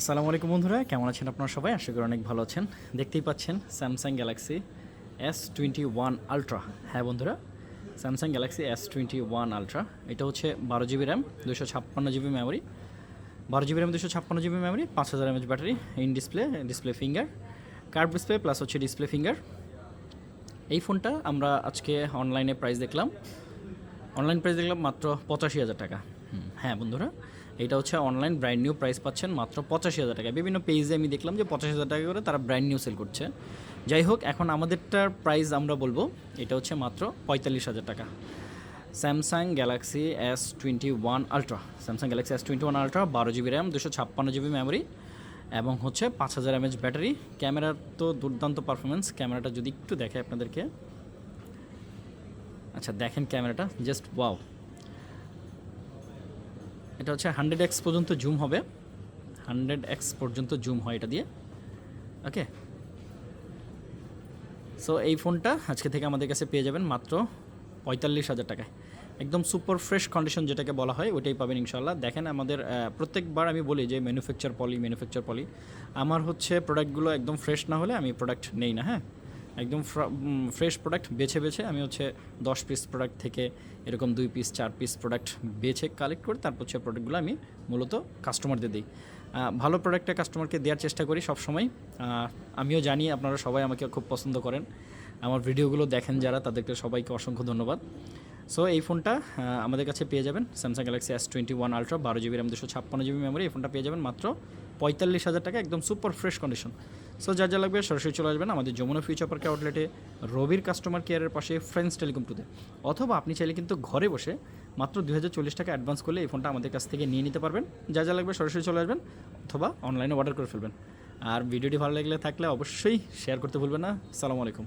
আসসালামু আলাইকুম বন্ধুরা, কেমন আছেন আপনারা সবাই? আশা করি অনেক ভালো আছেন। দেখতেই পাচ্ছেন Samsung Galaxy S twenty one Ultra হ্যাঁ বন্ধুরা Samsung Galaxy S twenty one Ultra এটা হচ্ছে বারো জিবি র্যাম দুশো ছাপ্পান্ন জিবি মেমোরি বারো জিবি র্যাম দুশো ছাপ্পান্ন জিবি মেমোরি পাঁচ হাজার mAh battery in display display finger curve display plus হচ্ছে ডিসপ্লে ফিঙ্গার এই ফোনটা আমরা আজকে অনলাইনে প্রাইস দেখলাম। অনলাইন প্রাইস দেখলাম মাত্র পঁচাশি হাজার টাকা। হ্যাঁ বন্ধুরা এটা হচ্ছে অনলাইন ব্র্যান্ড নিউ প্রাইস পাচ্ছেন মাত্র পঁচাশি হাজার টাকা বিভিন্ন পেজে আমি দেখলাম যে পঁচাশি হাজার টাকা করে তারা ব্র্যান্ড নিউ সেল করছে। যাই হোক, এখন আমাদেরটার প্রাইস আমরা বলব, এটা হচ্ছে মাত্র পঁয়তাল্লিশ হাজার টাকা। Samsung Galaxy S twenty one Ultra Samsung Galaxy S twenty one Ultra বারো জিবি র্যাম দুশো ছাপ্পান্ন জিবি মেমোরি এবং হচ্ছে পাঁচ হাজার এমএচ ব্যাটারি ক্যামেরার তো দুর্দান্ত পারফরমেন্স ক্যামেরাটা যদি একটু দেখে আপনাদেরকে। আচ্ছা দেখেন ক্যামেরাটা জাস্ট ওয়াও এটা হচ্ছে হান্ড্রেড এক্স পর্যন্ত জুম হবে। হান্ড্রেড এক্স পর্যন্ত জুম হয় এটা দিয়ে। ওকে সো এই ফোনটা আজকে থেকে আমাদের কাছে পেয়ে যাবেন মাত্র পঁয়তাল্লিশ হাজার টাকায়। একদম সুপার ফ্রেশ কন্ডিশন যেটাকে বলা হয়, ওইটাই পাবেন ইনশাল্লাহ দেখেন আমাদের প্রত্যেকবার আমি বলি যে ম্যানুফ্যাকচার পলি ম্যানুফ্যাকচার পলি আমার হচ্ছে প্রোডাক্টগুলো একদম ফ্রেশ না হলে আমি প্রোডাক্ট নেই না হ্যাঁ? একদম ফ্রেশ প্রোডাক্ট বেছে বেছে আমি হচ্ছে দশ পিস প্রোডাক্ট থেকে এরকম দুই পিস চার পিস প্রোডাক্ট বেছে কালেক্ট করে তারপর হচ্ছে প্রোডাক্টগুলো আমি মূলত কাস্টমারদের দিই। ভালো প্রোডাক্টটা কাস্টমারকে দেওয়ার চেষ্টা করি সবসময়। আমিও জানি আপনারা সবাই আমাকে খুব পছন্দ করেন। আমার ভিডিওগুলো দেখেন যারা, তাদেরকে সবাইকে অসংখ্য ধন্যবাদ। সো এই ফোনটা আমাদের কাছে পেয়ে যাবেন Samsung Galaxy S twenty one Ultra বারো জিবি র্যাম দুশো ছাপ্পান্ন জিবি মেমোরি এই ফোনটা পেয়ে যাবেন মাত্র পঁয়তাল্লিশ হাজার টাকা, একদম সুপার ফ্রেশ কন্ডিশন সো যা যা লাগবে সরাসরি চলে আসবেন আমাদের যমুনা ফিউচার পার্কে আউটলেটে রবির কাস্টমার কেয়ারের পাশে ফ্রেন্ডস টেলিকম টুতে অথবা আপনি চাইলে কিন্তু ঘরে বসে মাত্র দুই হাজার চল্লিশ টাকা অ্যাডভান্স করলে এই ফোনটা আমাদের কাছ থেকে নিয়ে নিতে পারবেন। যা যা লাগবে সরাসরি চলে আসবেন অথবা অনলাইনে অর্ডার করে ফেলবেন। আর ভিডিওটি ভালো লাগলে থাকলে অবশ্যই শেয়ার করতে ভুলবেন না। সালামু আলাইকুম।